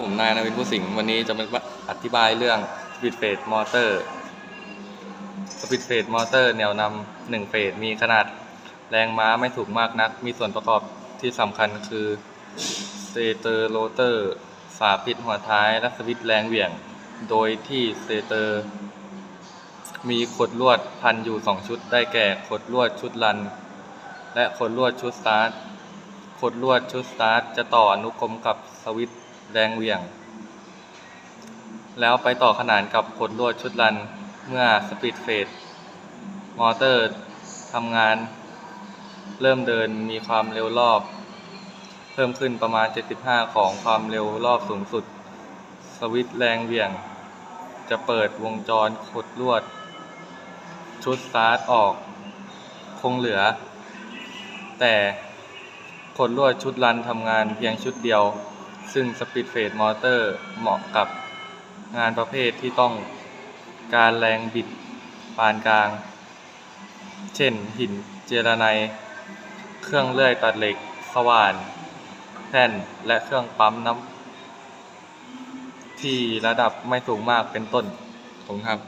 ผมนายนวินผู้สิงห์วันนี้จะมาอธิบายเรื่อง Speed Phase Motor Speed Phase Motor แนวนำหนึ่งเฟสมีขนาดแรงม้าไม่ถูกมากนัก มีส่วนประกอบที่สำคัญคือสเตเตอร์โรเตอร์ ฝาปิดหัวท้าย และสวิตช์แรงเหวี่ยง โดยที่สเตเตอร์ มีขดลวดพันอยู่ 2 ชุดได้แก่ขดลวดชุดรัน และขดลวดชุดสตาร์ทขดลวดชุดสตาร์ทจะต่ออนุกรมกับสวิตช์ แรงเหวี่ยง แล้วไปต่อขนานกับขดลวดชุดรันเมื่อสปีดเฟสมอเตอร์ทำงาน เริ่มเดินมีความเร็วรอบ เพิ่มขึ้นประมาณ 75 ของความเร็วรอบสูงสุด สวิตช์แรงเหวี่ยง จะเปิดวงจรขดลวด ชุดสตาร์ทออก คงเหลือ แต่ขดลวดชุดรันทำงานเพียงชุดเดียว ซึ่งสปีดเฟสมอเตอร์เหมาะกับงานประเภทที่ต้องการแรงบิดปานกลาง เช่นหินเจรไนเครื่องเลื่อยตัดเหล็ก สว่าน แท่น และเครื่องปั๊มน้ำที่ระดับไม่สูงมากเป็นต้นผมครับ